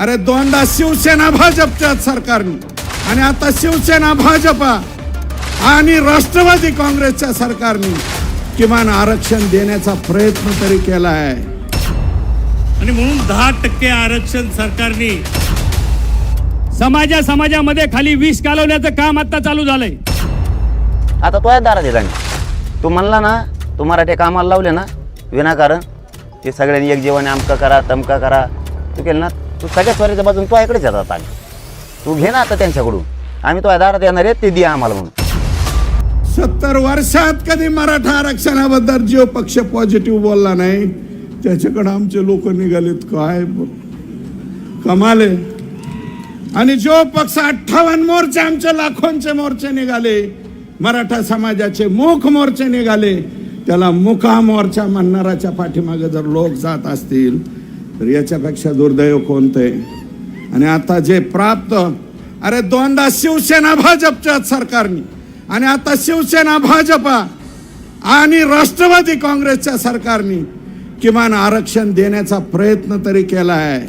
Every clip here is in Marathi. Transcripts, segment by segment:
अरे दोनदा शिवसेना भाजपच्या सरकारने. आणि आता शिवसेना भाजपा आणि राष्ट्रवादी काँग्रेसच्या सरकारने किमान आरक्षण देण्याचा प्रयत्न तरी केला आहे. आणि म्हणून दहा टक्के आरक्षण सरकारने समाजा समाजामध्ये खाली विष कालवण्याचं काम आता चालू झालंय. आता तो आहे दारात येताना तू म्हणला ना तू मराठी कामाला लावले ना विनाकारण ते सगळ्यांनी एक जीवाने अमका करा तमका करा. तू केलं ना तू सगळ्या स्वराच्या बाजून तू इकडेच येतात आम्ही तू घे ना आता त्यांच्याकडून. आम्ही तो दारात येणार आहे ते दे आम्हाला म्हणून. सत्तर वर्षात कधी मराठा आरक्षणाबद्दल जो पक्ष पॉझिटिव्ह बोलला नाही? त्याच्याकडे आमचे लोक निघालेत काय? कमाले आणि जो पक्ष अठ्ठावन्न मोर्चे आमचे लाखोंचे मोर्चे निघाले. मराठा समाजाचे मुख मोर्चे निघाले. त्याला मुका मोर्चा म्हणणाराच्या पाठीमागे जर लोक जात असतील तर याच्यापेक्षा दुर्दैव कोणते? आणि आता जे प्राप्त अरे दोनदा शिवसेना भाजपच्या सरकारने आणि आता शिवसेना भाजपा आणि राष्ट्रवादी काँग्रेसच्या सरकारने किमान आरक्षण देण्याचा प्रयत्न तरी केला आहे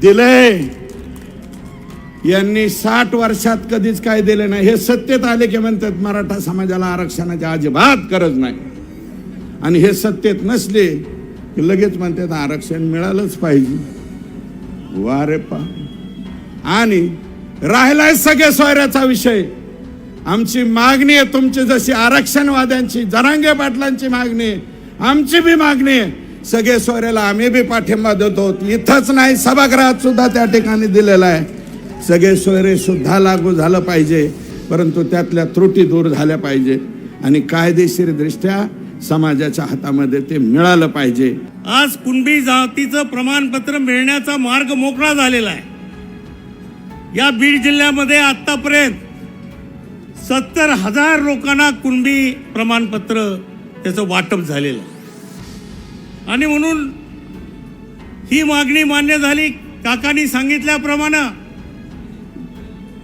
दिलंय यांनी साठ वर्षात कधीच काय दिले नाही. हे सत्तेत आले की म्हणतात मराठा समाजाला आरक्षणाची अजिबात गरज नाही. आणि हे सत्तेत नसले की लगेच म्हणतात आरक्षण मिळालंच पाहिजे. वा रे पा. आणि राहिलाय सगळे सोयऱ्याचा विषय. आमची मागणी आहे तुमची जशी आरक्षणवाद्यांची जरांगे पाटलांची मागणी आहे आमची बी मागणी आहे. सगळे सोयऱ्याला आम्ही बी पाठिंबा देतो. इथंच नाही सभागृहात सुद्धा त्या ठिकाणी दिलेला आहे. सगळे सोयरे सुद्धा लागू झालं पाहिजे परंतु त्यातल्या त्रुटी दूर झाल्या पाहिजे. आणि कायदेशीरदृष्ट्या समाजाच्या हातामध्ये ते मिळालं पाहिजे. आज कुणबी जातीचं प्रमाणपत्र मिळण्याचा मार्ग मोकळा झालेला आहे. या बीड जिल्ह्यामध्ये आतापर्यंत सत्तर हजार लोकांना कुणबी प्रमाणपत्र त्याचं वाटप झालेलं आहे. आणि म्हणून ही मागणी मान्य झाली. काकांनी सांगितल्याप्रमाणे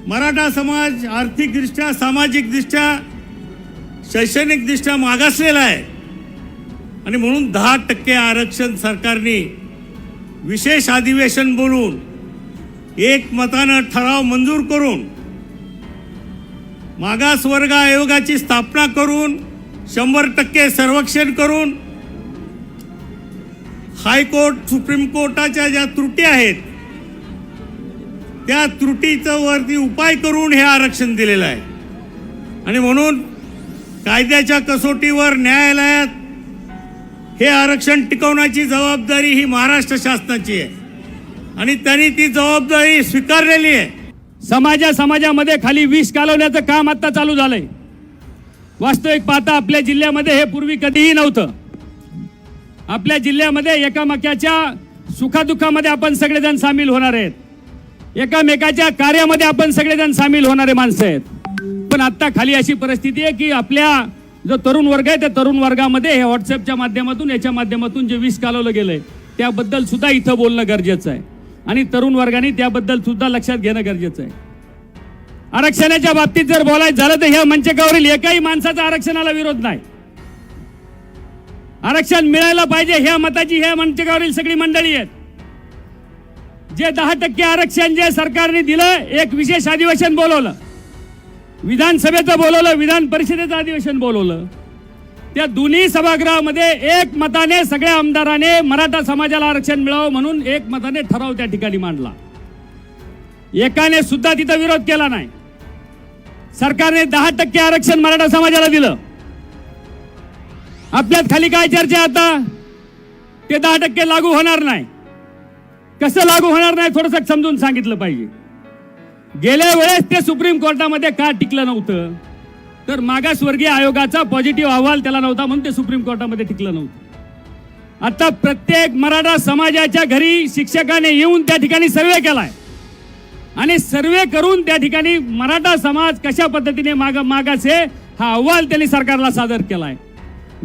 मराठा समाज आर्थिकदृष्ट्या सामाजिकदृष्ट्या शैक्षणिकदृष्ट्या मागासलेला आहे. आणि म्हणून दहा टक्के आरक्षण सरकारने विशेष अधिवेशन बोलून एक मतानं ठराव मंजूर करून मागासवर्ग आयोगाची स्थापना करून शंभर टक्के सर्वेक्षण करून हायकोर्ट सुप्रीम कोर्टाच्या ज्या त्रुटी आहेत त्या त्रुटीचं वरती उपाय करून हे आरक्षण दिलेलं आहे. आणि म्हणून कायद्याच्या कसोटीवर न्यायालयात हे आरक्षण टिकवण्याची जबाबदारी ही महाराष्ट्र शासनाची आहे. आणि त्यांनी ती जबाबदारी स्वीकारलेली आहे. समाजा समाजामध्ये खाली विष कालवण्याचं काम आता चालू झालंय. वास्तविक पाहता आपल्या जिल्ह्यामध्ये हे पूर्वी कधीही नव्हतं. आपल्या जिल्ह्यामध्ये एकामेकाच्या सुखादुःखामध्ये आपण सगळेजण सामील होणार आहेत. एकामेकाच्या कार्यामध्ये आपण सगळेजण सामील होणारे माणसं आहेत. पण आत्ता खाली अशी परिस्थिती आहे की आपल्या जो तरुण वर्ग आहे त्या तरुण वर्गामध्ये हे व्हॉट्सअपच्या माध्यमातून याच्या माध्यमातून जे विष कालवलं गेलंय त्याबद्दल सुद्धा इथं बोलणं गरजेचं आहे. आणि तरुण वर्गाने त्याबद्दल सुद्धा लक्षात घेणं गरजेचं आहे. आरक्षणाच्या बाबतीत जर बोलायचं झालं तर ह्या मंचकावरील एकाही माणसाचा आरक्षणाला विरोध नाही. आरक्षण मिळायला पाहिजे ह्या मताची ह्या मंचकावरील सगळी मंडळी आहेत. जे दहा टक्के आरक्षण जे सरकारने दिलं एक विशेष अधिवेशन बोलवलं. विधानसभेचं बोलवलं विधान परिषदेचं अधिवेशन बोलवलं. त्या दोन्ही सभागृहामध्ये एक मताने सगळ्या आमदाराने मराठा समाजाला आरक्षण मिळावं म्हणून एक मताने ठराव त्या ठिकाणी मांडला. एकाने सुद्धा तिथं विरोध केला नाही. सरकारने दहा टक्के आरक्षण मराठा समाजाला दिलं. आपल्यात खाली काय चर्चा आता? ते दहा टक्के लागू होणार नाही. कसं लागू होणार नाही थोडंसं समजून सांगितलं पाहिजे. गेल्या वेळेस ते सुप्रीम कोर्टामध्ये का टिकलं नव्हतं? तर मागासवर्गीय आयोगाचा पॉझिटिव्ह अहवाल त्याला नव्हता म्हणून ते सुप्रीम कोर्टामध्ये टिकलं नव्हतं. आता प्रत्येक मराठा समाजाच्या घरी शिक्षकाने येऊन त्या ठिकाणी सर्वे केलाय. आणि सर्वे करून त्या ठिकाणी मराठा समाज कशा पद्धतीने माग मागास हा अहवाल त्यांनी सरकारला सादर केलाय.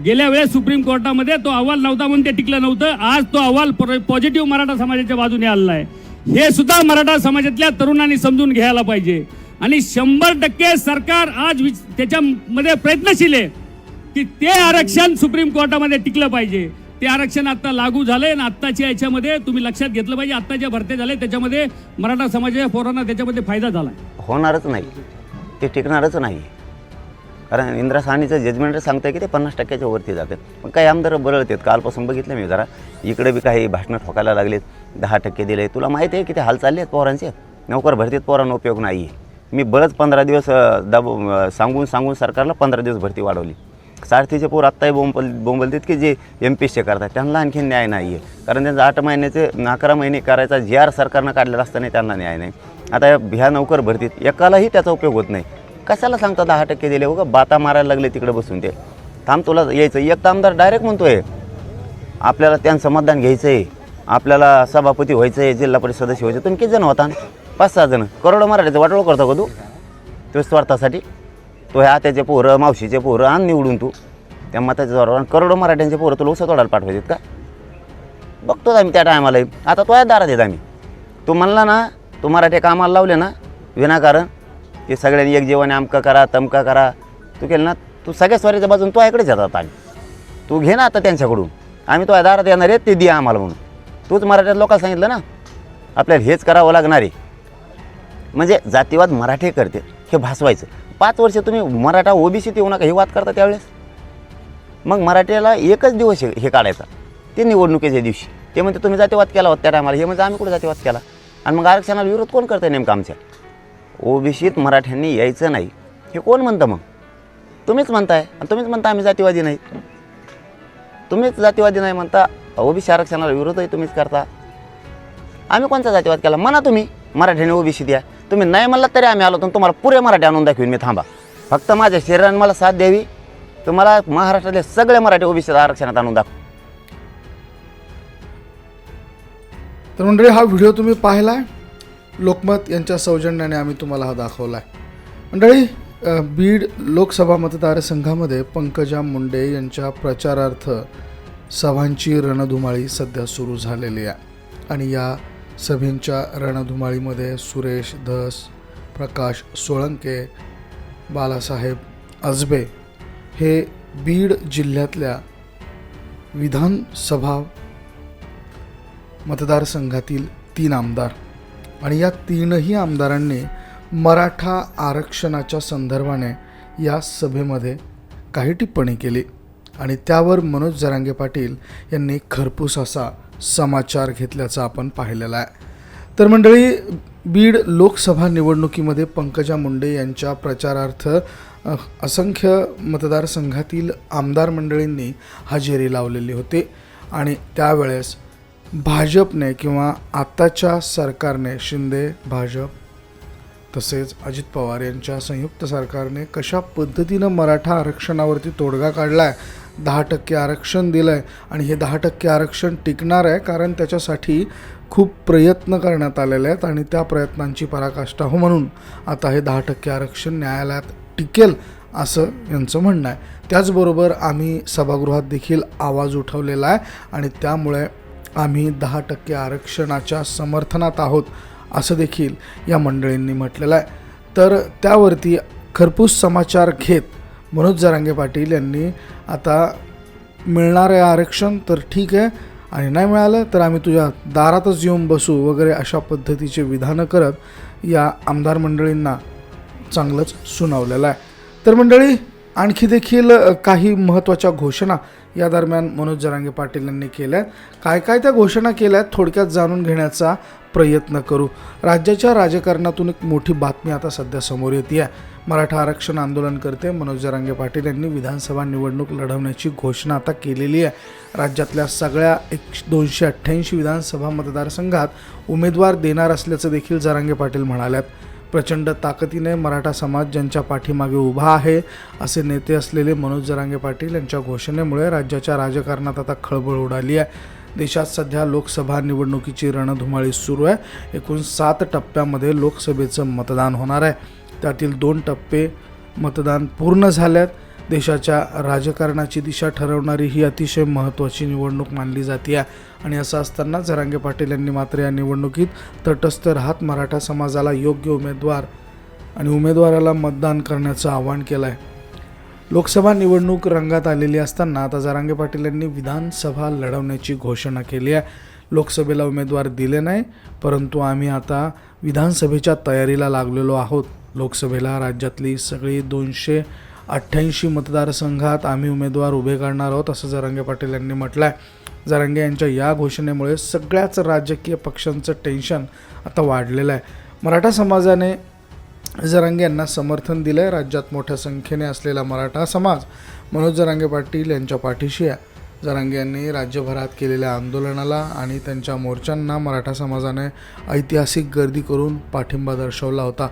गेल्या वेळेस सुप्रीम कोर्टामध्ये तो अहवाल नव्हता म्हणून ते टिकलं नव्हतं. आज तो अहवाल पॉझिटिव्ह मराठा समाजाच्या बाजूने आलेला आहे. हे सुद्धा मराठा समाजातल्या तरुणांनी समजून घ्यायला पाहिजे. आणि शंभर टक्के सरकार आज त्याच्यामध्ये प्रयत्नशील आहे की ते आरक्षण सुप्रीम कोर्टामध्ये टिकलं पाहिजे. ते आरक्षण आता लागू झालंय आणि आत्ताच्या याच्यामध्ये तुम्ही लक्षात घेतलं पाहिजे आत्ता ज्या भरत्या झाले त्याच्यामध्ये मराठा समाजाच्या पोरांना त्याच्यामध्ये फायदा झाला होणारच नाही. ते टिकणारच नाही. कारण इंदिरा साहनीचं जजमेंट सांगतंय की ते पन्नास टक्क्याच्या वरती जातं पण काही आमदार बरळत आहेत कालपासून बघितलं मी जरा. इकडे बी काही भाषणं ठोकायला लागलेत. दहा टक्के दिले. तुला माहिती आहे की ते हाल चालले आहेत पोरांचे? नोकर भरतीत पोरांना उपयोग नाही आहे मी बरंच पंधरा दिवस दाब सांगून सांगून सरकारला पंधरा दिवस भरती वाढवली. सारथीचे पोर आत्ताही बोंबल बोंबलतीत की जे एम पी एसचे करतात. त्यांना आणखी न्याय नाही आहे कारण त्यांचं आठ महिन्याचे अकरा महिने करायचा जी आर सरकारनं काढलेला असताना त्यांना न्याय नाही. आता ह्या नोकर भरतीत एकालाही त्याचा उपयोग होत नाही. कशाला सांगता दहा टक्के दिले? उगा बाता मारायला लागले तिकडे बसून ते. थांब तुला यायचं एक आमदार डायरेक्ट म्हणतोय. आपल्याला त्यांचं मतदान घ्यायचं आहे आपल्याला सभापती व्हायचं आहे जिल्हा परिषद सदस्य व्हायचं तुम्ही किती जण होता? पाच सहा जण. करोडो मराठीचं वाटोळ करतो का तू? तो स्वार्थासाठी. तो ह्या आत्याचे पोरं मावशीचे पोरं आण निवडून तू. त्या मताच्या जोरावर आणि. करोडो मराठ्यांचे पोरं तुला उसं तोडायला पाठवायचे का? बघतोच आम्ही त्या टायमाला आता तो आहे दारात येत आम्ही. तू म्हणला ना तू मराठी कामाला लावले ना विनाकारण की सगळ्यांनी एक जेवण आमका करा तमका करा. तू केलं ना तू सगळ्या स्वारीच्या बाजून तो इकडेच येतात आम्ही तू घे ना आता त्यांच्याकडून. आम्ही तो दारात येणार आहे ते दे आम्हाला म्हणून. तूच मराठ्यात लोकांना सांगितलं ना आपल्याला हेच करावं लागणार आहे. म्हणजे जातीवाद मराठे करते हे भासवायचं. पाच वर्ष तुम्ही मराठा ओबीसीत येऊ नका हे वाद करता त्यावेळेस? मग मराठ्याला एकच दिवस हे काढायचा. ते निवडणुकीच्या दिवशी. ते म्हणते तुम्ही जातीवाद केला होता त्या टायमाला हे म्हणजे आम्ही कुठे जातीवाद केला? आणि मग आरक्षणाला विरोध कोण करतंय नेमकं आमच्या? ओबीसीत मराठ्यांनी यायचं नाही. हे कोण म्हणतं मग? तुम्हीच म्हणताय आणि तुम्हीच म्हणता आम्ही जातीवादी नाही. तुम्हीच जातीवादी नाही म्हणता ओबीसी आरक्षणाला विरोधही तुम्हीच करता. आम्ही कोणता जातीवाद केला? म्हणा तुम्ही मराठ्याने ओबीसी द्या. तुम्ही नाही म्हणलात तरी आम्ही आलो तर तुम्हाला पुरे मराठी आणून दाखवीन मी थांबा. फक्त माझ्या शरीराने मला साथ द्यावी. तुम्हाला महाराष्ट्रातले सगळे मराठी ओबीसी आरक्षणात आणून दाखव. तर मंडळी हा व्हिडिओ तुम्ही पाहिला आहे लोकमत यांच्या सौजन्याने आम्ही तुम्हाला हा दाखवला आहे मंडळी बीड लोकसभा मतदारसंघामध्ये पंकजा मुंडे यांच्या प्रचारार्थ सभांची रणधुमाळी सध्या सुरू झालेली आहे. आणि या सभेंच्या रणधुमाळीमध्ये सुरेश धस प्रकाश सोळंके बालासाहेब अजबे हे बीड जिल्ह्यातल्या विधानसभा मतदारसंघातील तीन आमदार. आणि या तीनही आमदारांनी मराठा आरक्षणाच्या संदर्भाने या सभेमध्ये काही टिप्पणी केली. आणि त्यावर मनोज जरांगे पाटील यांनी खरपूस असा समाचार घेतल्याचा आपण पाहिलेला आहे. तर मंडळी बीड लोकसभा निवडणुकीमध्ये पंकजा मुंडे यांच्या प्रचारार्थ असंख्य मतदारसंघातील आमदार मंडळींनी हजेरी लावलेली होती. आणि त्यावेळेस भाजपने किंवा आत्ताच्या सरकारने शिंदे भाजप तसेच अजित पवार यांच्या संयुक्त सरकारने कशा पद्धतीनं मराठा आरक्षणावरती तोडगा काढला आहे दहा टक्के आरक्षण दिलं आहे आणि हे दहा टक्के आरक्षण टिकणार आहे कारण त्याच्यासाठी खूप प्रयत्न करण्यात आलेले आहेत आणि त्या प्रयत्नांची पराकाष्ठा हो म्हणून आता हे दहा टक्के आरक्षण न्यायालयात टिकेल असं यांचं म्हणणं आहे. त्याचबरोबर आम्ही सभागृहात देखील आवाज उठवलेला आहे आणि त्यामुळे आम्ही दहा टक्के आरक्षणाच्या समर्थनात आहोत असं देखील या मंडळींनी म्हटलेलं आहे. तर त्यावरती खरपूस समाचार घेत मनोज जरांगे पाटील यांनी आता मिळणार आहे आरक्षण तर ठीक आहे. आणि नाही मिळालं तर आम्ही तुझ्या दारातच येऊन बसू वगैरे अशा पद्धतीचे विधानं करत या आमदार मंडळींना चांगलंच सुनावलेलं आहे. तर मंडळी आणखी देखील काही महत्त्वाच्या घोषणा या दरम्यान मनोज जरांगे पाटील यांनी केल्या. आहेत काय काय त्या घोषणा केल्या आहेत थोडक्यात जाणून घेण्याचा प्रयत्न करू. राज्याच्या राजकारणातून एक मोठी बातमी आता सध्या समोर येते आहे मराठा आरक्षण आंदोलनकर्ते मनोज जरांगे पाटील यांनी विधानसभा निवडणूक लढवण्याची घोषणा आता केलेली आहे. राज्यातल्या सगळ्या एक दोनशे अठ्ठ्याऐंशी विधानसभा मतदारसंघात उमेदवार देणार असल्याचं देखील जरांगे पाटील म्हणाल्यात. प्रचंड ताकदीने मराठा समाज ज्यांच्या पाठीमागे उभा आहे असे नेते असलेले मनोज जरांगे पाटील यांच्या घोषणेमुळे राज्याच्या राजकारणात आता खळबळ उडाली आहे. देशात सध्या लोकसभा निवडणुकीची रणधुमाळी सुरू आहे. एकूण सात टप्प्यामध्ये लोकसभेचं मतदान होणार आहे. त्यातील दोन टप्पे मतदान पूर्ण झाल्यात देशाच्या राजकारणाची दिशा ठरवणारी ही अतिशय महत्त्वाची निवडणूक मानली जाते. आहे आणि असं असताना जरांगे पाटील यांनी मात्र या निवडणुकीत तटस्थ राहत मराठा समाजाला योग्य उमेदवार आणि उमेदवाराला मतदान करण्याचं आवाहन केलं आहे लोकसभा निवडणूक रंगात आलेली असताना आता जरांगे पाटील यांनी विधानसभा लढवण्याची घोषणा केली आहे. लोकसभेला उमेदवार दिले नाही परंतु आम्ही आता विधानसभेच्या तयारीला लागलेलो आहोत. लोकसभेला राज्यातली सगळी दोनशे अठ्ठ्याऐंशी मतदारसंघात आम्ही उमेदवार उभे करणार आहोत असं जरांगे पाटील यांनी म्हटलं आहे जरांगे यांच्या या घोषणेमुळे सगळ्याच राजकीय पक्षांचं टेन्शन आता वाढलेलं आहे. मराठा समाजाने जरांगे यांना समर्थन दिलं आहे राज्यात मोठ्या संख्येने असलेला मराठा समाज मनोज जरांगे पाटील यांच्या पाठीशी आहे. जरांगे यांनी राज्यभरात केलेल्या आंदोलनाला आणि त्यांच्या मोर्चांना मराठा समाजाने ऐतिहासिक गर्दी करून पाठिंबा दर्शवला होता.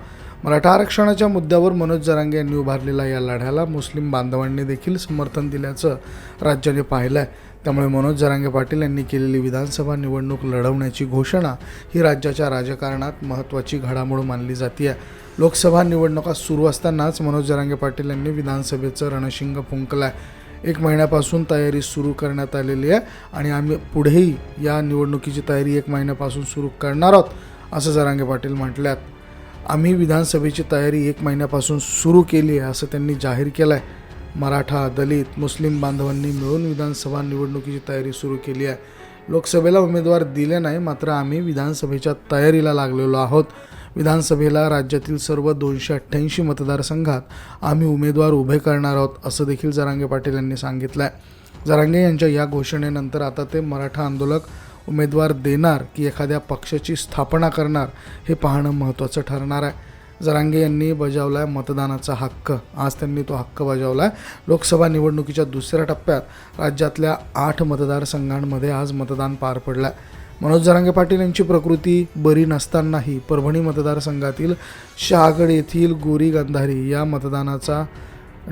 मराठा आरक्षणाच्या मुद्द्यावर मनोज जरांगे यांनी उभारलेला या लढ्याला मुस्लिम बांधवांनी देखील समर्थन दिल्याचं राज्याने पाहिलं आहे त्यामुळे मनोज जरांगे पाटील यांनी केलेली विधानसभा निवडणूक लढवण्याची घोषणा ही राज्याच्या राजकारणात महत्त्वाची घडामोड मानली जाते लोकसभा निवडणुका सुरू असतानाच मनोज जरांगे पाटील यांनी विधानसभेचं रणशिंग फुंकलं आहे एक महिन्यापासून तयारी सुरू करण्यात आलेली आहे आणि आम्ही पुढेही या निवडणुकीची तयारी एक महिन्यापासून सुरू करणार आहोत असं जरांगे पाटील म्हटल्यात. आम्ही विधानसभेची तयारी एक महिन्यापासून सुरू केली आहे असं त्यांनी जाहीर केलं आहे मराठा दलित मुस्लिम बांधवांनी मिळून विधानसभा निवडणुकीची तयारी सुरू केली आहे. लोकसभेला उमेदवार दिले नाही मात्र आम्ही विधानसभेच्या तयारीला लागलेलो आहोत. विधानसभेला राज्यातील सर्व दोनशे अठ्ठ्याऐंशी मतदारसंघात आम्ही उमेदवार उभे करणार आहोत असं देखील जरांगे पाटील यांनी सांगितलं आहे जरांगे यांच्या या घोषणेनंतर आता ते मराठा आंदोलक उमेदवार देणार की एखाद्या पक्षाची स्थापना करणार हे पाहणं महत्त्वाचं ठरणार आहे. जरांगे यांनी बजावला आहे मतदानाचा हक्क. आज त्यांनी तो हक्क बजावला आहे लोकसभा निवडणुकीच्या दुसऱ्या टप्प्यात राज्यातल्या आठ मतदारसंघांमध्ये आज मतदान पार पडलं आहे मनोज जरांगे पाटील यांची प्रकृती बरी नसतानाही परभणी मतदारसंघातील शहागड येथील गोरी गंधारी या मतदानाचा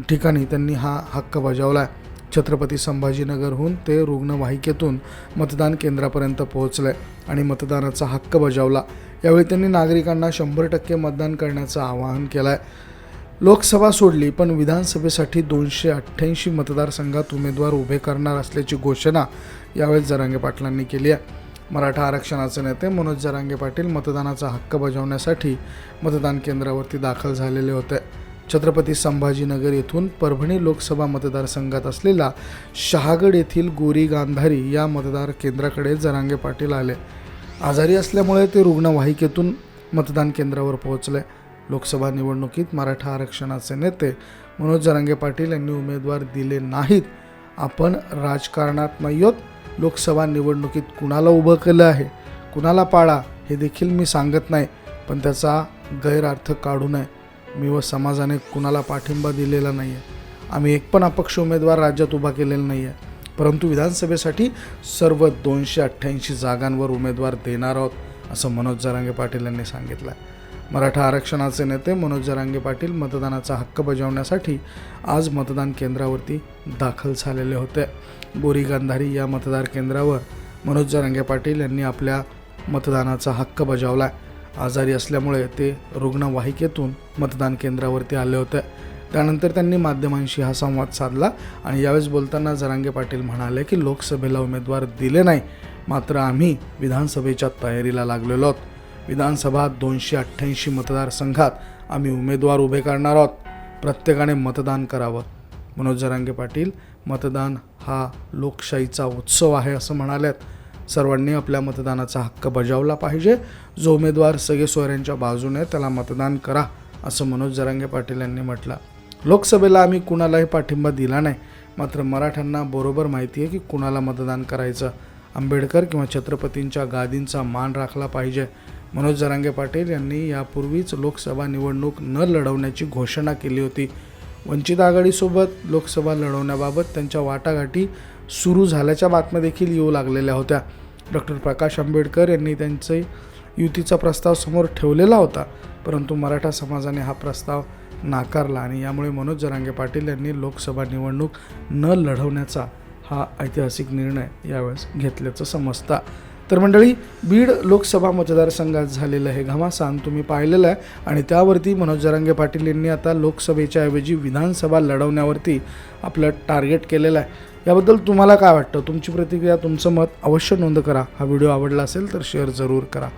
ठिकाणी त्यांनी हा हक्क बजावला आहे छत्रपती संभाजीनगरहून ते रुग्णवाहिकेतून मतदान केंद्रापर्यंत पोहोचले आणि मतदानाचा हक्क बजावला. यावेळी त्यांनी नागरिकांना शंभर टक्के मतदान करण्याचं आवाहन केलं आहे लोकसभा सोडली पण विधानसभेसाठी दोनशे अठ्ठ्याऐंशी मतदारसंघात उमेदवार उभे करणार असल्याची घोषणा यावेळी जरांगे पाटलांनी केली आहे. मराठा आरक्षणाचे नेते मनोज जरांगे पाटील मतदानाचा हक्क बजावण्यासाठी मतदान केंद्रावरती दाखल झालेले होते. छत्रपती संभाजीनगर येथून परभणी लोकसभा मतदारसंघात असलेला शहागड येथील गोरी गांधारी या मतदार केंद्राकडे जरांगे पाटील आले. आजारी असल्यामुळे ते रुग्णवाहिकेतून मतदान केंद्रावर पोहोचले. लोकसभा निवडणुकीत मराठा आरक्षणाचे नेते मनोज जरांगे पाटील यांनी उमेदवार दिले नाहीत. आपण राजकारणात नाही आहोत. लोकसभा निवडणुकीत कुणाला उभं केलं आहे? कुणाला पाळा हे देखील मी सांगत नाही पण त्याचा गैरअर्थ काढू नये. मी व समाजाने कुणाला पाठिंबा दिलेला नाही आहे आम्ही एक पण अपक्ष उमेदवार राज्यात उभा केलेला नाही आहे परंतु विधानसभेसाठी सर्व दोनशे अठ्ठ्याऐंशी जागांवर उमेदवार देणार आहोत असं मनोज जरांगे पाटील यांनी सांगितलं आहे मराठा आरक्षणाचे नेते मनोज जरांगे पाटील मतदानाचा हक्क बजावण्यासाठी आज मतदान केंद्रावरती दाखल झालेले होते. बोरी गांधारी या मतदार केंद्रावर मनोज जरांगे पाटील यांनी आपल्या मतदानाचा हक्क बजावला आहे आजारी असल्यामुळे ते रुग्णवाहिकेतून मतदान केंद्रावरती आले होते. त्यानंतर त्यांनी माध्यमांशी हा संवाद साधला आणि यावेळेस बोलताना जरांगे पाटील म्हणाले की लोकसभेला उमेदवार दिले नाही मात्र आम्ही विधानसभेच्या तयारीला लागलेलो आहोत. विधानसभा दोनशे अठ्ठ्याऐंशी मतदारसंघात आम्ही उमेदवार उभे करणार आहोत. प्रत्येकाने मतदान करावं. मनोज जरांगे पाटील मतदान हा लोकशाहीचा उत्सव आहे असं म्हणाल्यात सर्वांनी आपल्या मतदानाचा हक्क बजावला पाहिजे. जो उमेदवार सगळे सोयऱ्यांच्या बाजूने त्याला मतदान करा असं मनोज जरांगे पाटील यांनी म्हटलं. लोकसभेला आम्ही कुणालाही पाठिंबा दिला नाही. मात्र मराठ्यांना बरोबर माहिती आहे की कुणाला मतदान करायचं? आंबेडकर किंवा छत्रपतींच्या गादींचा मान राखला पाहिजे. मनोज जरांगे पाटील यांनी यापूर्वीच लोकसभा निवडणूक न लढवण्याची घोषणा केली होती. वंचित आघाडीसोबत लोकसभा लढवण्याबाबत त्यांच्या वाटाघाटी सुरू झाल्याच्या बातम्या देखील येऊ लागलेल्या होत्या. डॉक्टर प्रकाश आंबेडकर यांनी त्यांचे युतीचा प्रस्ताव समोर ठेवलेला होता परंतु मराठा समाजाने हा प्रस्ताव नाकारला आणि यामुळे मनोज जरांगे पाटील यांनी लोकसभा निवडणूक न लढवण्याचा हा ऐतिहासिक निर्णय यावेळेस घेतल्याचं समजता. तर मंडळी बीड लोकसभा मतदारसंघात झालेलं हे घमासान तुम्ही पाहिलेलं आहे आणि त्यावरती मनोज जरांगे पाटील यांनी आता लोकसभेच्या ऐवजी विधानसभा लढवण्यावरती आपलं टार्गेट केलेलं आहे. याबद्दल तुम्हाला काय वाटतं? तुमची प्रतिक्रिया तुमचं मत अवश्य नोंद करा. हा व्हिडिओ आवडला असेल तर शेअर जरूर करा.